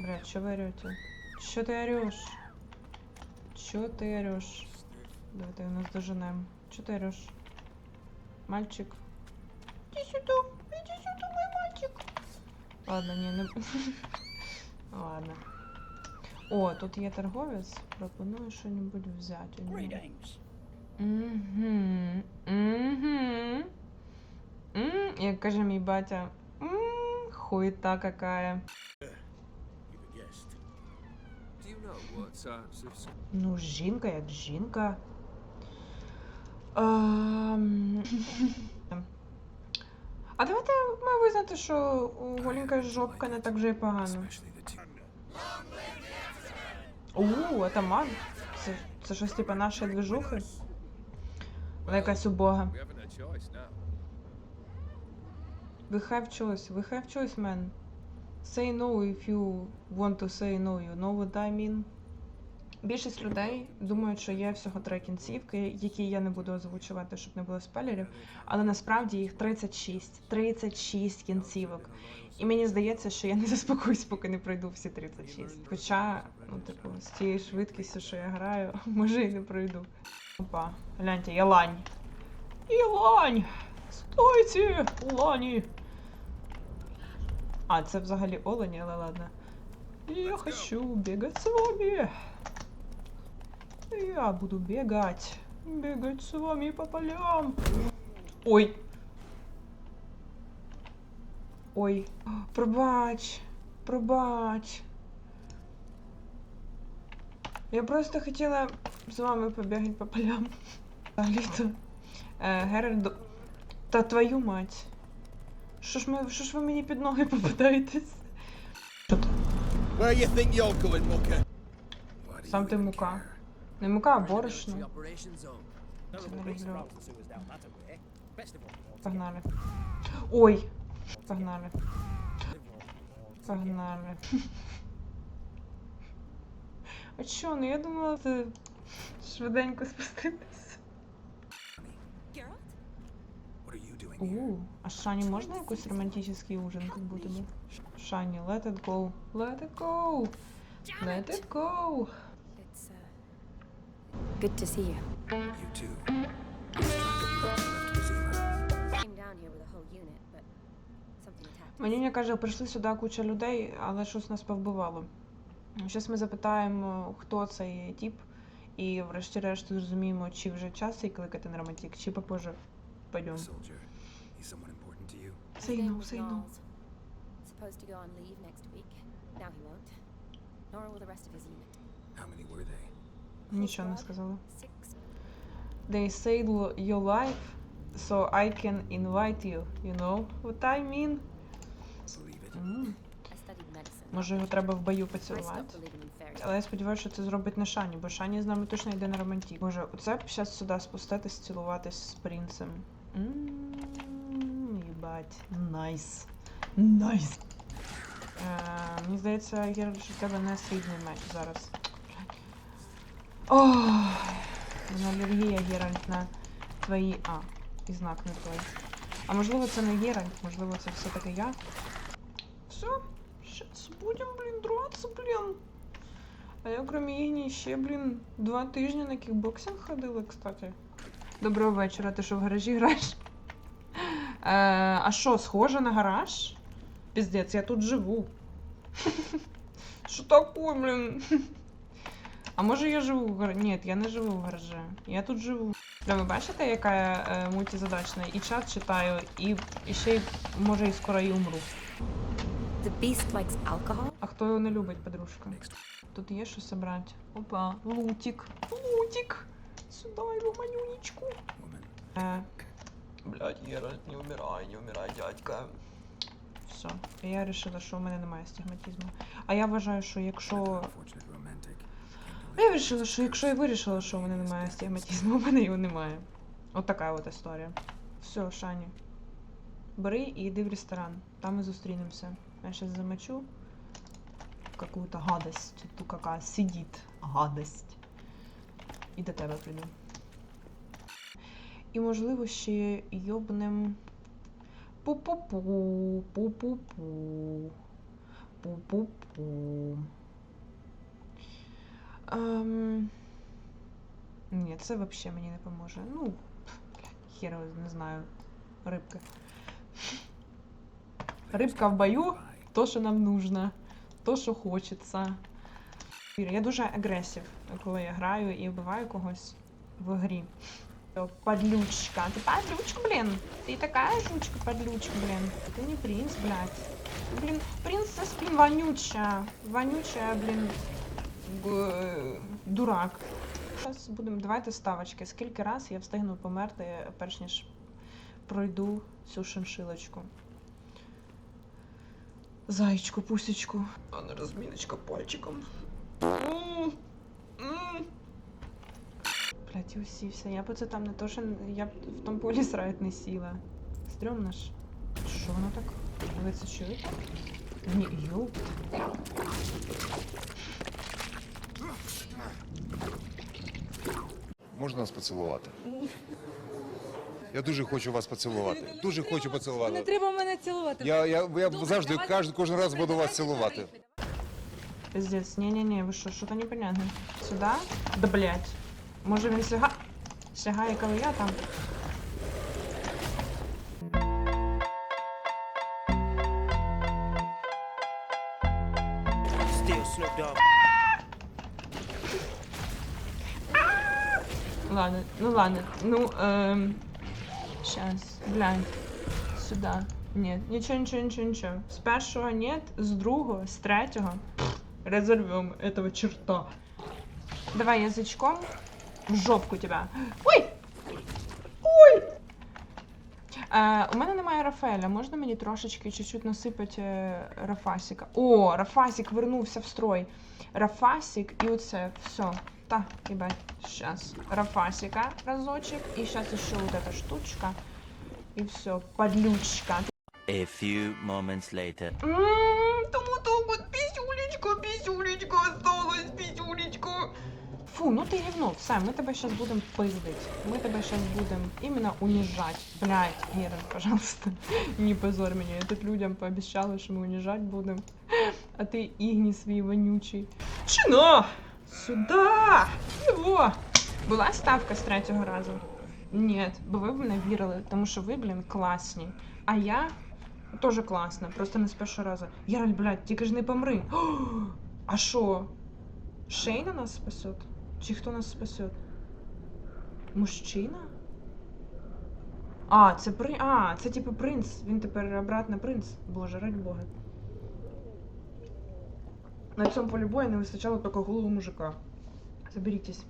Блядь, что вы орете? Что ты орешь? Что ты орешь? Давай ты нас доженем. Что ты орешь? Мальчик. Иди сюда, иди сюда, мой мальчик. Ладно, не, не... Ладно. О, тут є торговець. Пропоную що-небудь взяти у нього. Greetings. Угу. Угу. М, Як каже мій батя. М, Хуйта какая. Ну, жінка як жінка. Ам, А давайте ми визнати, що Голенька жопка не так вже і погано. У, атаман. Це, це щось типа нашої движухи. Вона якась убога. We have choice. We have choice, man. Say no if you want to say no, you know what I mean? Більшість людей думають, що є всього три кінцівки, які я не буду озвучувати, щоб не було спойлерів, але насправді їх 36. 36 кінцівок. І мені здається, що я не заспокоюсь, поки не пройду всі 36. Хоча, ну, типу, з тією швидкістю, що я граю, може і не пройду. Опа, гляньте, я лань. Ілань! Стойте! Лані! А, це взагалі олені, але ладно. Я хочу бегать с вами. Я буду бегать. Бегать с вами по полям. Ой. Ой. Пробач. Пробач. Я просто хотіла з вами побігати по полям. Взагалі-то. Е, Геральду. Та твою мать. Що ж, ми, що ж ви мені під ноги попадаєтесь? Що то? Where you think you're going, Mucker? Сам ти мука. Не мука, а борошно. Погнали. Ой. Погнали. Погнали. А чо, ну я думала, це швиденько спуститися. What are you doing here? У, а з Шані можна якийсь романтичний ужин, як будто бы? Шані, let it go. Let it go. Let it go. It's uh, good to see you. You too. Came down here with a whole unit, but something attacked. Манюня каже, прийшли сюди куча людей, але щось нас повбивало. Зараз ми запитаємо, хто цей тип, і врешті-решт зрозуміємо, чи вже час цей кликати на романтик, чи попозже. Пойдем. He's someone important to you. Say no, say no. Supposed to go on leave next week. Now he won't. Nor will the rest of his unit. How many were they? Нічого не сказали. They saved your life, so I can invite you, you know what I mean? Believe it. М, I studied medicine. Може його треба в бою поцілувати? Але я сподіваюся, що це зробить не Шані, бо Шані з нами точно йде на романтик. Може, оце б зараз сюди спуститись, цілуватись з принцем. Ммм, їбать. Найс. Найс. Е, Мені здається, Геральт, що в тебе не срібний меч зараз. Ох, алергія, Геральт, на твої. А, і знак не той. А можливо, це не Геральт, можливо, це все-таки я. Все, сейчас будем, блін, драться, блін. А я, крім Ігні, ще, блін, два тижні на кікбоксинг ходила, кстати. Доброго вечора, ти що в гаражі граєш? Е, а що, схоже на гараж? Піздець, я тут живу. Що таке, блін? А може я живу в гаражі? Ні, я не живу в гаражі. Я тут живу. Бля, ви бачите, яка я е, мультизадачна? І чат читаю, і, і ще й, може і скоро і умру. The beast likes alcohol? А хто його не любить, подружка? Тут є що собрати. Опа, лутик. Лутик. Сюда його. Woman. Е, блядь, Геральт, не умирай, не умирай, дядька. Все. Я вирішила, що у мене немає стигматизму. А я вважаю, що якщо. Я вирішила, що якщо я вирішила, що у мене немає стигматизму, у мене його немає. От така от історія. Все, Шані. Бери і йди в ресторан. Там ми зустрінемося. Я зараз замочу какую-то гадость. Тут какая сидит гадость. І до тебе прийду. І можливо ще йобнем. Пу-пу-пу, пу-пу-пу. Пу-пу-пу. Ем... Ні, це взагалі мені не поможе. Ну, хер не знаю. Рибка. Рибка в бою то, що нам нужно. То, що хочеться. Я дуже агресив, коли я граю і вбиваю когось в грі. О, Подлючка. Ты подлючка, блин. Ты такая жучка, подлючка, блин. Ты не принц, блядь. Блин, принц со спин вонючая. Вонючая, блин. г- Дурак. Зараз будемо. Давайте ставочки. Скільки раз я встигну померти, перш ніж пройду цю шиншилочку. Зайчку, пусечку. А не розміночка пальчиком. Блять, і усівся. Я б оце там не то, що я б в тому полі срать не сіла. Стрьомно ж. Що воно так? Ви це чуєте? Ні, йоп. Можна нас поцілувати? Я дуже хочу вас поцілувати. Дуже хочу Не поцілувати. треба мене цілувати. Я, я, я Добре, завжди давайте- кожен, кожен раз буду вас цілувати. Пиздец, не-не-не, ви що, що-то непонятне. Сюда? Да блять. Може він сяга... сягає, коли я там? Still Snoop Dogg. Ладно, ну ладно. Ну, эм... Сейчас, глянь. Сюда. Нет, ничего, ничего, ничего, ничего. С першого нет, с другого, с третього. Разорвем этого черта. Давай язычком в жопку тебя. Ой! Ой! Е, у мене немає Рафаеля. Можна мені трошечки чуть-чуть насипати е, Рафасіка? О, Рафасік вернувся в строй. Рафасік і оце. Все. Та, їбать. Щас. Рафасика разочек. И сейчас еще вот эта штучка. И все. Подлючка. A few moments later. Ммм, Фу, ну ти гівно, все, ми тебе зараз будемо пиздить. Ми тебе зараз будемо іменно унижать. Блять, Герен, пожалуйста, не позор мене. Я тут людям пообіцяла, що ми унижать будемо. А ти ігні свій вонючий. Чина! Сюда! Його! Була ставка з третього разу? Ні, бо ви в мене вірили, тому що ви, блін, класні. А я теж класна, просто не з першого разу. Яраль, блядь, тільки ж не помри. А що? Шейна нас спасет? Чи хто нас спасет? Мужчина? А, це при. А, це типу принц. Він тепер обратно принц. Боже, ради Бога. На цьому полі бою не вистачало тільки голову мужика. Заберітесь.